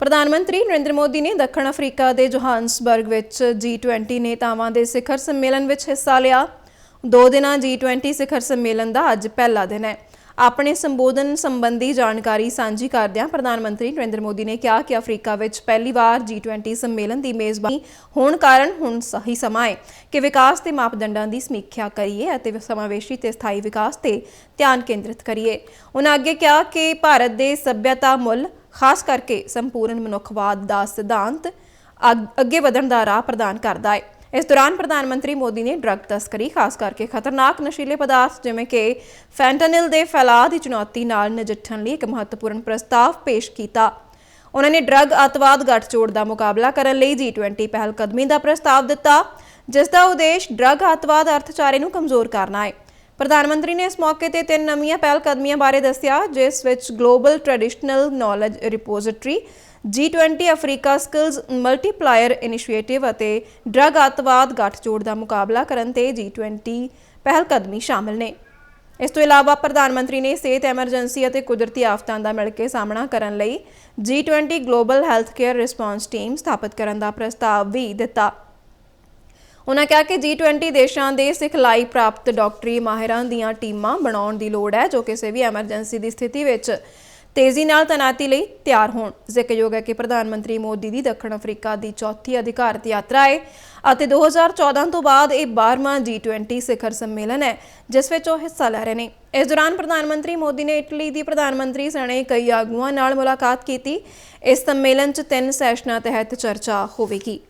ਪ੍ਰਧਾਨ ਮੰਤਰੀ ਨਰਿੰਦਰ ਮੋਦੀ ਨੇ ਦੱਖਣ ਅਫਰੀਕਾ ਦੇ ਜੋਹਾਨਸਬਰਗ ਵਿੱਚ G20 ਨੇਤਾਵਾਂ ਦੇ ਸਿਖਰ ਸੰਮੇਲਨ ਵਿੱਚ ਹਿੱਸਾ ਲਿਆ। ਦੋ ਦਿਨਾਂ G20 ਸਿਖਰ ਸੰਮੇਲਨ ਦਾ ਅੱਜ ਪਹਿਲਾ ਦਿਨ ਹੈ। ਆਪਣੇ ਸੰਬੋਧਨ ਸੰਬੰਧੀ ਜਾਣਕਾਰੀ ਸਾਂਝੀ ਕਰਦਿਆਂ ਪ੍ਰਧਾਨ ਮੰਤਰੀ ਨਰਿੰਦਰ ਮੋਦੀ ਨੇ ਕਿਹਾ ਕਿ ਅਫਰੀਕਾ ਵਿੱਚ ਪਹਿਲੀ ਵਾਰ G20 ਸੰਮੇਲਨ ਦੀ ਮੇਜ਼ਬਾਨੀ ਹੋਣ ਕਾਰਨ ਹੁਣ ਸਹੀ ਸਮਾਂ ਹੈ ਕਿ ਵਿਕਾਸ ਦੇ ਮਾਪਦੰਡਾਂ ਦੀ ਸਮੀਖਿਆ ਕਰੀਏ ਅਤੇ ਸਮਾਵੇਸ਼ੀ ਤੇ ਸਥਾਈ ਵਿਕਾਸ ਤੇ ਧਿਆਨ ਕੇਂਦਰਿਤ ਕਰੀਏ। ਉਹਨਾਂ ਅੱਗੇ ਕਿਹਾ ਕਿ ਭਾਰਤ ਦੇ ਸੱਭਿਅਤਾ ਮੁੱਲ ਖਾਸ ਕਰਕੇ ਸੰਪੂਰਨ ਮਨੁੱਖਵਾਦ ਦਾ ਸਿਧਾਂਤ ਅੱਗ- ਅੱਗੇ ਵਧਣ ਦਾ ਰਾਹ ਪ੍ਰਦਾਨ ਕਰਦਾ ਹੈ। ਇਸ ਦੌਰਾਨ ਪ੍ਰਧਾਨ ਮੰਤਰੀ ਮੋਦੀ ਨੇ ਡਰੱਗ ਤਸਕਰੀ, ਖਾਸ ਕਰਕੇ ਖਤਰਨਾਕ ਨਸ਼ੀਲੇ ਪਦਾਰਥ, ਜਿਵੇਂ ਕਿ ਫੈਂਟਨਿਲ ਦੇ ਫੈਲਾਅ ਦੀ ਚੁਣੌਤੀ ਨਾਲ ਨਜਿੱਠਣ ਲਈ ਇੱਕ ਮਹੱਤਵਪੂਰਨ ਪ੍ਰਸਤਾਵ ਪੇਸ਼ ਕੀਤਾ। ਉਹਨਾਂ ਨੇ ਡਰੱਗ ਅਤਵਾਦ ਗੱਠਜੋੜ ਦਾ ਮੁਕਾਬਲਾ ਕਰਨ ਲਈ G20 ਪਹਿਲ ਕਦਮੀ ਦਾ ਪ੍ਰਸਤਾਵ ਦਿੱਤਾ, ਜਿਸ ਦਾ ਉਦੇਸ਼ ਡਰੱਗ ਅਤਵਾਦ ਅਰਥਚਾਰੇ ਨੂੰ ਕਮਜ਼ੋਰ ਕਰਨਾ ਹੈ। ਪ੍ਰਧਾਨ ਮੰਤਰੀ ਨੇ ਇਸ ਮੌਕੇ ਤੇ ਤਿੰਨ ਨਵੀਆਂ ਪਹਿਲ ਕਦਮੀਆਂ ਬਾਰੇ ਦੱਸਿਆ, ਜਿਸ ਵਿੱਚ global traditional knowledge repository G20 Africa skills multiplier initiative ਅਤੇ ਡਰੱਗ ਅਤਵਾਦ ਗੱਠਜੋੜ ਦਾ ਮੁਕਾਬਲਾ ਕਰਨ ਤੇ G20 ਪਹਿਲ ਕਦਮੀ ਸ਼ਾਮਲ ਨੇ। ਇਸ ਤੋਂ ਇਲਾਵਾ ਪ੍ਰਧਾਨ ਮੰਤਰੀ ਨੇ ਸਿਹਤ ਐਮਰਜੈਂਸੀ ਅਤੇ ਕੁਦਰਤੀ ਆਫਤਾਂ ਦਾ ਮਿਲ ਕੇ ਸਾਹਮਣਾ ਕਰਨ ਲਈ G20 global health care response team ਸਥਾਪਿਤ ਕਰਨ ਦਾ ਪ੍ਰਸਤਾਵ ਵੀ ਦਿੱਤਾ। ਉਨ੍ਹਾਂ ਕਿਹਾ ਕਿ G20 ਦੇਸ਼ਾਂ ਦੇ ਸਿਖਲਾਈ ਪ੍ਰਾਪਤ ਡਾਕਟਰੀ ਮਾਹਿਰਾਂ ਦੀਆਂ ਟੀਮਾਂ ਬਣਾਉਣ ਦੀ ਲੋੜ ਹੈ, ਜੋ ਕਿਸੇ ਵੀ ਐਮਰਜੈਂਸੀ ਦੀ ਸਥਿਤੀ ਵਿੱਚ ਤੇਜ਼ੀ ਨਾਲ ਤੈਨਾਤੀ ਲਈ ਤਿਆਰ ਹੋਣ। ਜ਼ਿਕਰਯੋਗ ਹੈ ਕਿ ਪ੍ਰਧਾਨ ਮੰਤਰੀ ਮੋਦੀ ਦੀ ਦੱਖਣ ਅਫਰੀਕਾ ਦੀ ਚੌਥੀ ਅਧਿਕਾਰਤ ਯਾਤਰਾ ਹੈ ਅਤੇ 2014 ਤੋਂ ਬਾਅਦ ਇਹ 12ਵਾਂ G20 ਸਿਖਰ ਸੰਮੇਲਨ ਹੈ, ਜਿਸ ਵਿੱਚ ਉਹ ਹਿੱਸਾ ਲੈ ਰਹੇ ਨੇ। ਇਸ ਦੌਰਾਨ ਪ੍ਰਧਾਨ ਮੰਤਰੀ ਮੋਦੀ ਨੇ ਇਟਲੀ ਦੀ ਪ੍ਰਧਾਨ ਮੰਤਰੀ ਸਣੇ ਕਈ ਆਗੂਆਂ ਨਾਲ ਮੁਲਾਕਾਤ ਕੀਤੀ। ਇਸ ਸੰਮੇਲਨ 'ਚ ਤਿੰਨ ਸੈਸ਼ਨਾਂ ਤਹਿਤ ਚਰਚਾ ਹੋਵੇਗੀ।